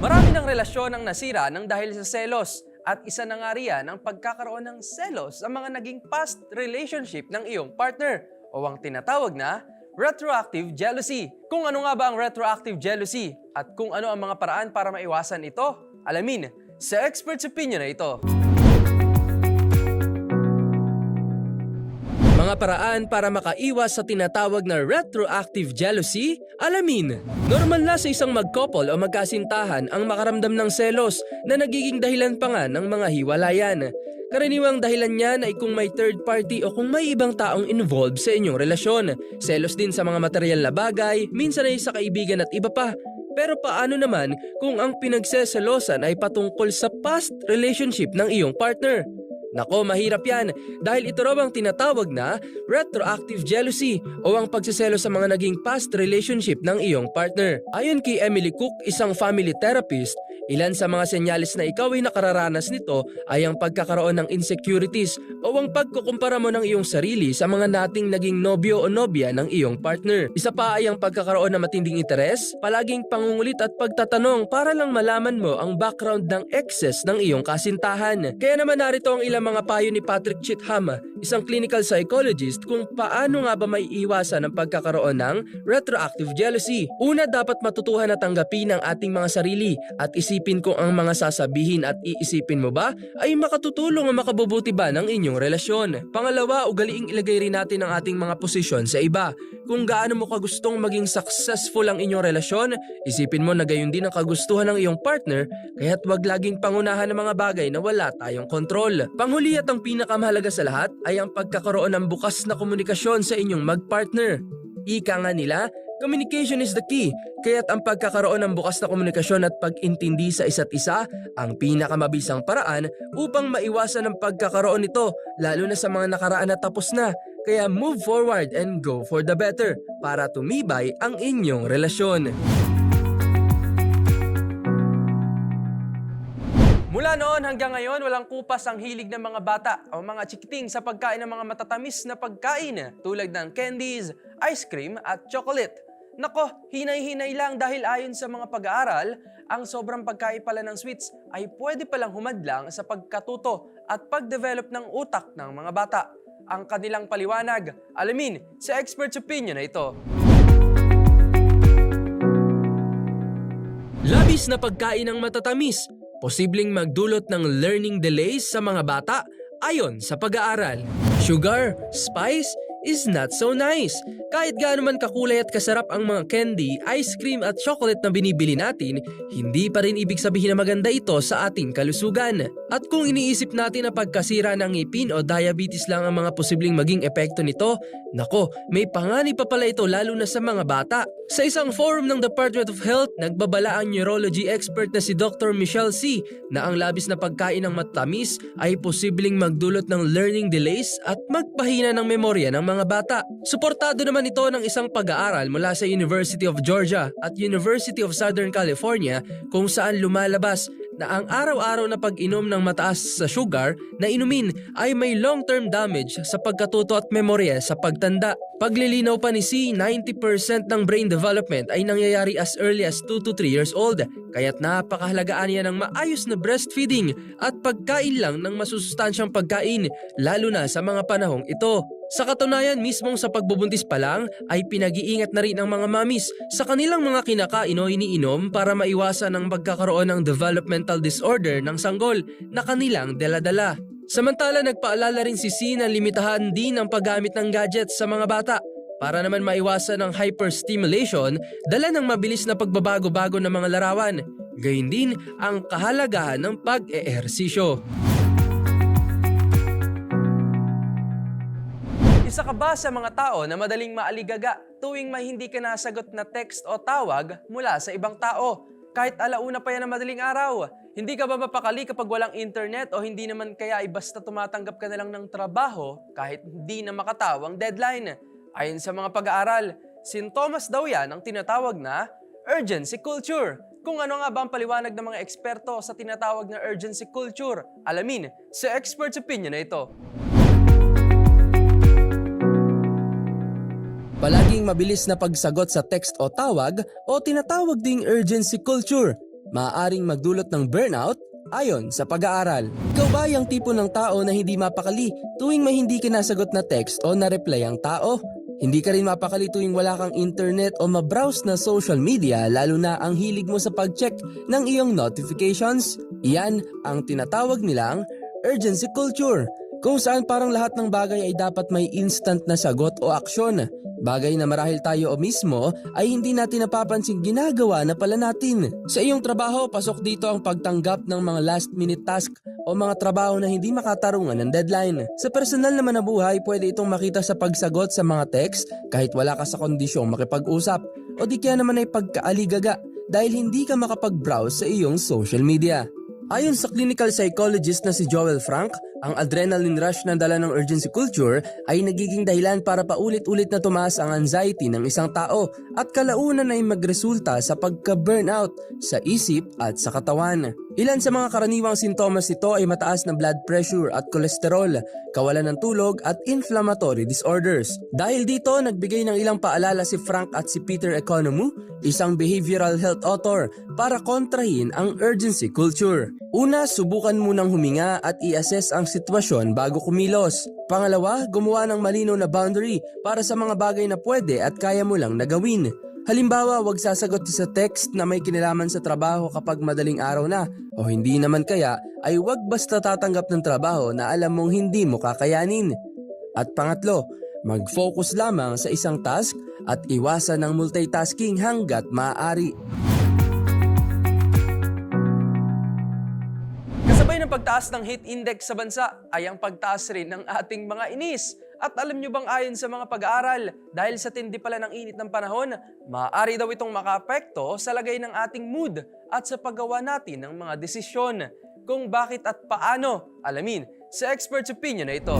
Marami ng relasyon ang nasira ng dahil sa selos at isa na nga riyan ang pagkakaroon ng selos sa mga naging past relationship ng iyong partner o ang tinatawag na retroactive jealousy. Kung ano nga ba ang retroactive jealousy at kung ano ang mga paraan para maiwasan ito, alamin sa expert's opinion na ito. Mga paraan para makaiwas sa tinatawag na retroactive jealousy, alamin. Normal na sa isang mag-couple o magkasintahan ang makaramdam ng selos na nagiging dahilan pa nga ng mga hiwalayan. Karaniwang dahilan niyan ay kung may third party o kung may ibang taong involved sa inyong relasyon. Selos din sa mga material na bagay, minsan ay sa kaibigan at iba pa. Pero paano naman kung ang pinagseselosan ay patungkol sa past relationship ng iyong partner? Nako, mahirap yan dahil ito raw ang tinatawag na retroactive jealousy o ang pagsiselo sa mga naging past relationship ng iyong partner. Ayon kay Emily Cook, isang family therapist, ilan sa mga senyales na ikaw ay nakararanas nito ay ang pagkakaroon ng insecurities o ang pagkukumpara mo ng iyong sarili sa mga nating naging nobyo o nobya ng iyong partner. Isa pa ay ang pagkakaroon ng matinding interes, palaging pangungulit at pagtatanong para lang malaman mo ang background ng exes ng iyong kasintahan. Kaya naman narito ang ilang mga payo ni Patrick Chitham, isang clinical psychologist kung paano nga ba may iwasan ang pagkakaroon ng retroactive jealousy. Una, dapat matutuhan at tanggapin ang ating mga sarili at isipin kung ang mga sasabihin at iisipin mo ba ay makatutulong o makabubuti ba ng inyong relasyon. Pangalawa, ugaliing ilagay rin natin ang ating mga posisyon sa iba. Kung gaano mo kagustong maging successful ang inyong relasyon, isipin mo na gayon din ang kagustuhan ng iyong partner kaya't wag laging pangunahan ng mga bagay na wala tayong kontrol. Panghuli at ang pinakamahalaga sa lahat ay ang pagkakaroon ng bukas na komunikasyon sa inyong magpartner. Ika nga nila, communication is the key, kaya't ang pagkakaroon ng bukas na komunikasyon at pag-intindi sa isa't isa ang pinakamabisang paraan upang maiwasan ang pagkakaroon nito, lalo na sa mga nakaraan na tapos na. Kaya move forward and go for the better para tumibay ang inyong relasyon. Mula noon hanggang ngayon, walang kupas ang hilig ng mga bata o mga chikiting sa pagkain ng mga matatamis na pagkain tulad ng candies, ice cream at chocolate. Nako, hinay-hinay lang dahil ayon sa mga pag-aaral, ang sobrang pagkain pala ng sweets ay pwede palang humadlang sa pagkatuto at pag-develop ng utak ng mga bata. Ang kanilang paliwanag, alamin sa expert's opinion na ito. Labis na pagkain ng matatamis, posibleng magdulot ng learning delays sa mga bata ayon sa pag-aaral. Sugar, spice, is not so nice. Kahit gaano man kakulay at kasarap ang mga candy, ice cream at chocolate na binibili natin, hindi pa rin ibig sabihin na maganda ito sa ating kalusugan. At kung iniisip natin na pagkasira ng ngipin o diabetes lang ang mga posibleng maging epekto nito, nako, may panganib pa pala ito lalo na sa mga bata. Sa isang forum ng Department of Health, nagbabala ang neurology expert na si Dr. Michelle C. na ang labis na pagkain ng matamis ay posibleng magdulot ng learning delays at magpahina ng memorya ng mga bata. Suportado naman ito ng isang pag-aaral mula sa University of Georgia at University of Southern California kung saan lumalabas na ang araw-araw na pag-inom ng mataas sa sugar na inumin ay may long-term damage sa pagkatuto at memorya sa pagtanda. Paglilinaw pa ni C, 90% ng brain development ay nangyayari as early as 2 to 3 years old. Kaya't napakahalagaan niya ng maayos na breastfeeding at pagkain lang ng masusustansyang pagkain, lalo na sa mga panahong ito. Sa katunayan, mismong sa pagbubuntis pa lang ay pinag-iingat na rin ang mga mamis sa kanilang mga kinakain o iniinom para maiwasan ang pagkakaroon ng developmental disorder ng sanggol na kanilang daladala. Samantala, nagpaalala rin si C na limitahan din ang paggamit ng gadgets sa mga bata para naman maiwasan ang hyperstimulation dala ng mabilis na pagbabago-bago ng mga larawan. Gayun din ang kahalagahan ng pag-eehersisyo. Isa ka ba sa mga tao na madaling maaligaga tuwing may hindi ka nasagot na text o tawag mula sa ibang tao? Kahit alauna pa yan ng madaling araw. Hindi ka ba mapakali kapag walang internet o hindi naman kaya ay basta tumatanggap ka na lang ng trabaho kahit hindi na makatawang deadline? Ayon sa mga pag-aaral, sintomas daw yan ang tinatawag na urgency culture. Kung ano nga ba ang paliwanag ng mga eksperto sa tinatawag na urgency culture, alamin sa expert's opinion na ito. Palaging mabilis na pagsagot sa text o tawag o tinatawag ding urgency culture. Maaaring magdulot ng burnout ayon sa pag-aaral. Ikaw ba yung tipo ng tao na hindi mapakali tuwing may hindi ka nasagot na text o na-reply ang tao? Hindi ka rin mapakali tuwing wala kang internet o mabrowse na social media lalo na ang hilig mo sa pag-check ng iyong notifications? Iyan ang tinatawag nilang urgency culture kung saan parang lahat ng bagay ay dapat may instant na sagot o aksyon. Bagay na marahil tayo o mismo ay hindi natin napapansin ginagawa na pala natin. Sa iyong trabaho, pasok dito ang pagtanggap ng mga last minute task o mga trabaho na hindi makatarungan ng deadline. Sa personal naman na buhay, pwede itong makita sa pagsagot sa mga text kahit wala ka sa kondisyong makipag-usap o di kaya naman ay pagkaaligaga dahil hindi ka makapag-browse sa iyong social media. Ayon sa clinical psychologist na si Joel Frank, ang adrenaline rush na dala ng urgency culture ay nagiging dahilan para paulit-ulit na tumaas ang anxiety ng isang tao at kalaunan ay magresulta sa pagka-burnout sa isip at sa katawan. Ilan sa mga karaniwang sintomas nito ay mataas na blood pressure at kolesterol, kawalan ng tulog at inflammatory disorders. Dahil dito, nagbigay ng ilang paalala si Frank at si Peter Economou, isang behavioral health author, para kontrahin ang urgency culture. Una, subukan munang huminga at i-assess ang sitwasyon bago kumilos. Pangalawa, gumawa ng malinaw na boundary para sa mga bagay na pwede at kaya mo lang nagawin. Halimbawa, huwag sasagot sa text na may kinalaman sa trabaho kapag madaling araw na o hindi naman kaya ay huwag basta tatanggap ng trabaho na alam mong hindi mo kakayanin. At pangatlo, mag-focus lamang sa isang task at iwasan ng multitasking hanggat maaari. Pagtaas ng heat index sa bansa ay ang pagtaas rin ng ating mga inis. At alam nyo bang ayon sa mga pag-aaral, dahil sa tindi pala ng init ng panahon, maaari daw itong makaapekto sa lagay ng ating mood at sa paggawa natin ng mga desisyon. Kung bakit at paano, alamin sa expert's opinion na ito.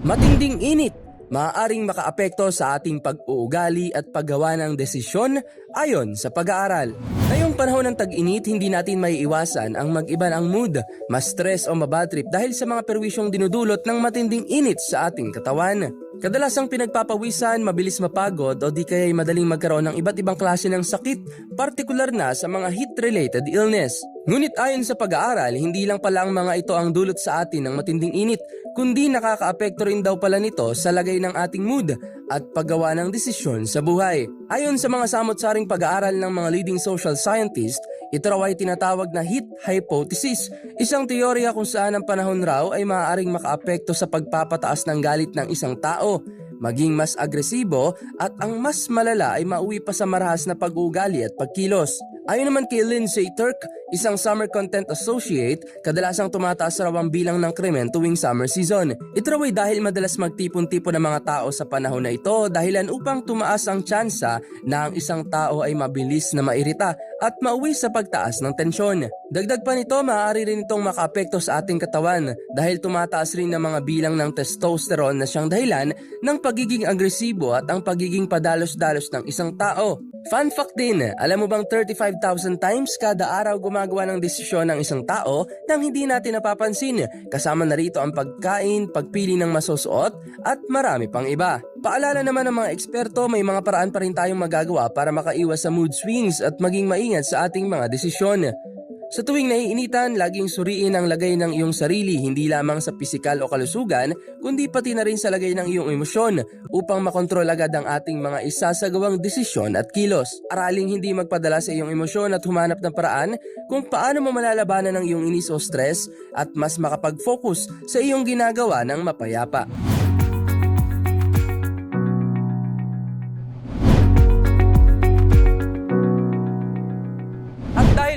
Matinding init maaaring makaapekto sa ating pag-uugali at paggawa ng desisyon ayon sa pag-aaral. Ngayong panahon ng tag-init, hindi natin maiiwasan ang mag-iba ang mood, ma-stress o mabatrip dahil sa mga perwisyong dinudulot ng matinding init sa ating katawan. Kadalasang pinagpapawisan, mabilis mapagod o di kaya ay madaling magkaroon ng iba't ibang klase ng sakit, partikular na sa mga heat-related illness. Ngunit ayon sa pag-aaral, hindi lang pala ang mga ito ang dulot sa atin ng matinding init, kundi nakakaapekto rin daw pala nito sa lagay ng ating mood at paggawa ng desisyon sa buhay. Ayon sa mga samot-saring pag-aaral ng mga leading social scientists, ito raw ay tinatawag na heat hypothesis, isang teorya kung saan ang panahon raw ay maaaring makaapekto sa pagpapataas ng galit ng isang tao, maging mas agresibo at ang mas malala ay mauwi pa sa marahas na pag-uugali at pagkilos. Ayon naman kay Lindsay Turk, isang summer content associate, kadalasang tumataas raw ang bilang ng krimen tuwing summer season. Ito raw ay dahil madalas magtipon-tipon ng mga tao sa panahon na ito dahilan upang tumaas ang tsansa na ang isang tao ay mabilis na mairita at mauwi sa pagtaas ng tensyon. Dagdag pa nito, maaari rin itong makaapekto sa ating katawan dahil tumataas rin ng mga bilang ng testosterone na siyang dahilan ng pagiging agresibo at ang pagiging padalos-dalos ng isang tao. Fun fact din, alam mo bang 35,000 times kada araw gumagawa ng desisyon ng isang tao nang hindi natin napapansin. Kasama na rito ang pagkain, pagpili ng masusuot at marami pang iba. Paalala naman ng mga eksperto, may mga paraan pa rin tayong magagawa para makaiwas sa mood swings at maging maingat sa ating mga desisyon. Sa tuwing naiinitan, laging suriin ang lagay ng iyong sarili hindi lamang sa pisikal o kalusugan, kundi pati na rin sa lagay ng iyong emosyon upang makontrol agad ang ating mga isasagawang desisyon at kilos. Araling hindi magpadala sa iyong emosyon at humanap ng paraan kung paano mo malalabanan ang iyong inis o stress at mas makapag-focus sa iyong ginagawa ng mapayapa.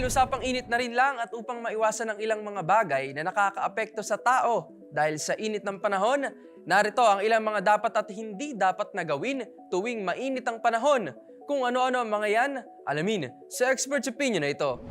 Usapang init na rin lang at upang maiwasan ang ilang mga bagay na nakakaapekto sa tao dahil sa init ng panahon, narito ang ilang mga dapat at hindi dapat na gawin tuwing mainit ang panahon. Kung ano-ano ang mga yan, alamin sa expert's opinion na ito.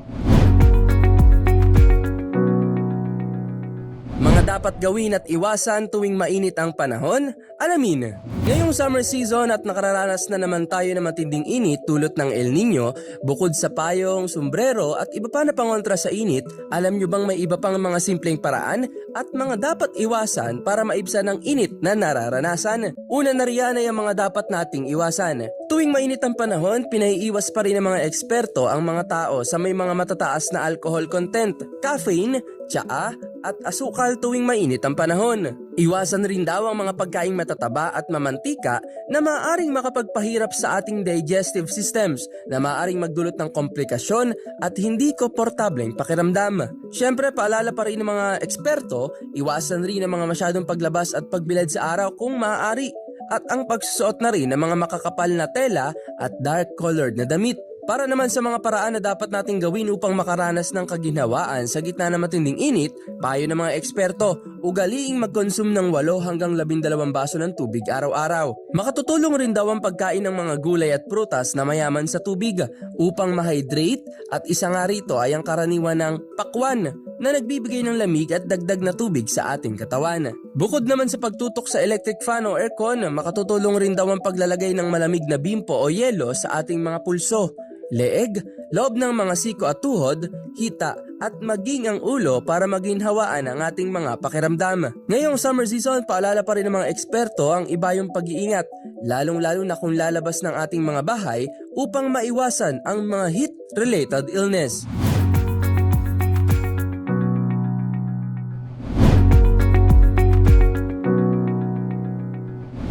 Dapat gawin at iwasan tuwing mainit ang panahon? Alamin! Ngayong summer season at nakararanas na naman tayo ng matinding init tulot ng El Nino, bukod sa payong, sombrero at iba pa na pangontra sa init, alam nyo bang may iba pang mga simpleng paraan at mga dapat iwasan para maibsan ang init na nararanasan? Una na riyan ay ang mga dapat nating iwasan. Tuwing mainit ang panahon, pinaiiwas pa rin ng mga eksperto ang mga tao sa may mga matataas na alcohol content, caffeine, tsaa at asukal tuwing mainit ang panahon. Iwasan rin daw ang mga pagkaing matataba at mamantika na maaaring makapagpahirap sa ating digestive systems na maaaring magdulot ng komplikasyon at hindi komportableng pakiramdam. Siyempre, paalala pa rin ng mga eksperto, iwasan rin ang mga masyadong paglabas at pagbilad sa araw kung maaari at ang pagsusuot na rin ng mga makakapal na tela at dark colored na damit. Para naman sa mga paraan na dapat nating gawin upang makaranas ng kaginhawaan sa gitna ng matinding init, payo ng mga eksperto, ugaliing mag-consume ng 8 hanggang 12 baso ng tubig araw-araw. Makatutulong rin daw ang pagkain ng mga gulay at prutas na mayaman sa tubig upang ma-hydrate at isa nga rito ay ang karaniwan ng pakwan na nagbibigay ng lamig at dagdag na tubig sa ating katawan. Bukod naman sa pagtutok sa electric fan o aircon, makatutulong rin daw ang paglalagay ng malamig na bimpo o yelo sa ating mga pulso leeg, loob ng mga siko at tuhod, hita at maging ang ulo para maginhawaan ang ating mga pakiramdam. Ngayong summer season, paalala pa rin ng mga eksperto ang iba yung pag-iingat, lalong-lalo na kung lalabas ng ating mga bahay upang maiwasan ang mga heat-related illness.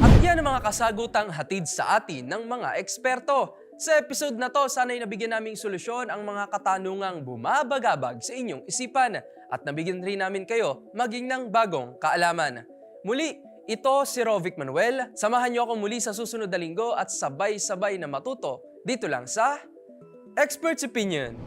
At yan ang mga kasagutang hatid sa atin ng mga eksperto. Sa episode na to, sana'y nabigyan naming solusyon ang mga katanungang bumabagabag sa inyong isipan at nabigyan rin namin kayo maging ng bagong kaalaman. Muli, ito si Rovic Manuel. Samahan niyo ako muli sa susunod na linggo at sabay-sabay na matuto dito lang sa Expert's Opinion.